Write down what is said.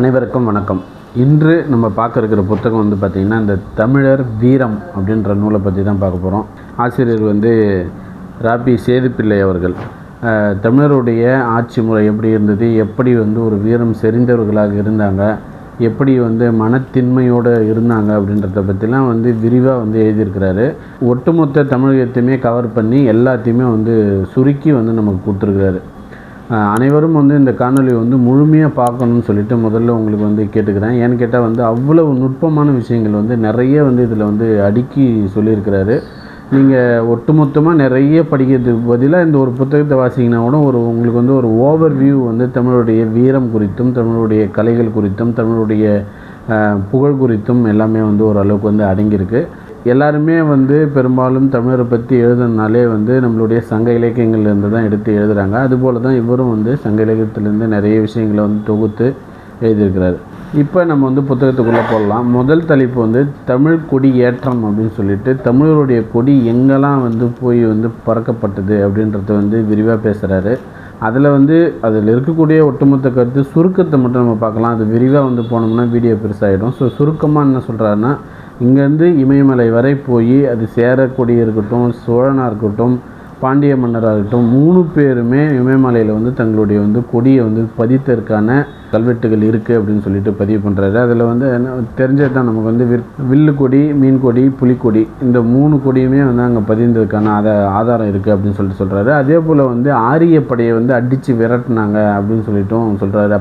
அனைவருக்கும் வணக்கம். இன்று நம்ம பார்க்க இருக்கிற புத்தகம் வந்து பார்த்திங்கன்னா இந்த தமிழர் வீரம் அப்படின்ற நூலை பற்றி தான் பார்க்க போகிறோம் ஆசிரியர் வந்து ராபி சேதுப்பிள்ளை அவர்கள். தமிழருடைய ஆட்சி முறை எப்படி இருந்தது? எப்படி வந்து ஒரு வீரம் செறிந்தவர்களாக இருந்தாங்க? எப்படி வந்து மனத்தின்மையோடு இருந்தாங்க அப்படின்றத பற்றிலாம் வந்து விரிவாக வந்து எழுதியிருக்கிறாரு. ஒட்டுமொத்த தமிழகத்தையுமே கவர் பண்ணி எல்லாத்தையுமே வந்து சுருக்கி வந்து நமக்கு கொடுத்துருக்குறாரு. அனைவரும் வந்து இந்த காணொலி வந்து முழுமையாக பார்க்கணும்னு சொல்லிட்டு முதல்ல உங்களுக்கு வந்து கேட்டுக்கிறேன். ஏன்னு கேட்டால் வந்து அவ்வளவு நுட்பமான விஷயங்கள் வந்து நிறைய வந்து இதில் வந்து அடுக்கி சொல்லியிருக்கிறாரு. நீங்கள் ஒட்டுமொத்தமாக நிறைய படிக்கிறதுக்கு பதிலாக இந்த ஒரு புத்தகத்தை வாசிங்கன்னா கூட ஒரு உங்களுக்கு வந்து ஒரு ஓவர் வியூ வந்து தமிழுடைய வீரம் குறித்தும் தமிழுடைய கலைகள் குறித்தும் தமிழுடைய புகழ் குறித்தும் எல்லாமே வந்து ஓரளவுக்கு வந்து அடங்கியிருக்கு. எல்லாருமே வந்து பெரும்பாலும் தமிழரை பற்றி எழுதுனாலே வந்து நம்மளுடைய சங்க இலக்கியங்கள்லேருந்து தான் எடுத்து எழுதுகிறாங்க அதுபோல் தான் இவரும் வந்து சங்க இலக்கியத்திலேருந்து நிறைய விஷயங்களை வந்து தொகுத்து எழுதியிருக்கிறார். இப்போ நம்ம வந்து புத்தகத்துக்குள்ளே போடலாம். முதல் தலைப்பு வந்து தமிழ் கொடி ஏற்றம் அப்படின்னு சொல்லிட்டு தமிழருடைய கொடி எங்கெல்லாம் வந்து போய் வந்து பறக்கப்பட்டது அப்படின்றத வந்து விரிவாக பேசுகிறாரு அதில் வந்து அதில் இருக்கக்கூடிய ஒட்டுமொத்த கருத்து சுருக்கத்தை மட்டும் நம்ம பார்க்கலாம். அது விரிவாக வந்து போனோம்னா வீடியோ பெருசாகிடும் ஸோ சுருக்கமாக என்ன சொல்கிறாருன்னா இங்கேருந்து இமயமலை வரை போய் அது சேரக்கூடிய இருக்கட்டும் சோழனாக இருக்கட்டும் பாண்டிய மன்னராக இருக்கட்டும் மூணு பேருமே இமயமலையில் வந்து தங்களுடைய வந்து கொடியை வந்து பதித்ததற்கான கல்வெட்டுகள் இருக்குது அப்படின்னு சொல்லிட்டு பதிவு பண்ணுறாரு அதில் வந்து என்ன தெரிஞ்சது தான் நமக்கு வந்து வில்லு கொடி மீன் கொடி புலிக்கொடி இந்த மூணு கொடியுமே வந்து அங்கே பதிந்ததுக்கான அதை ஆதாரம் இருக்குது அப்படின்னு சொல்லிட்டு சொல்கிறாரு அதே போல் வந்து ஆரியப்படையை வந்து அடித்து விரட்டினாங்க அப்படின்னு சொல்லிட்டும் சொல்கிறாரு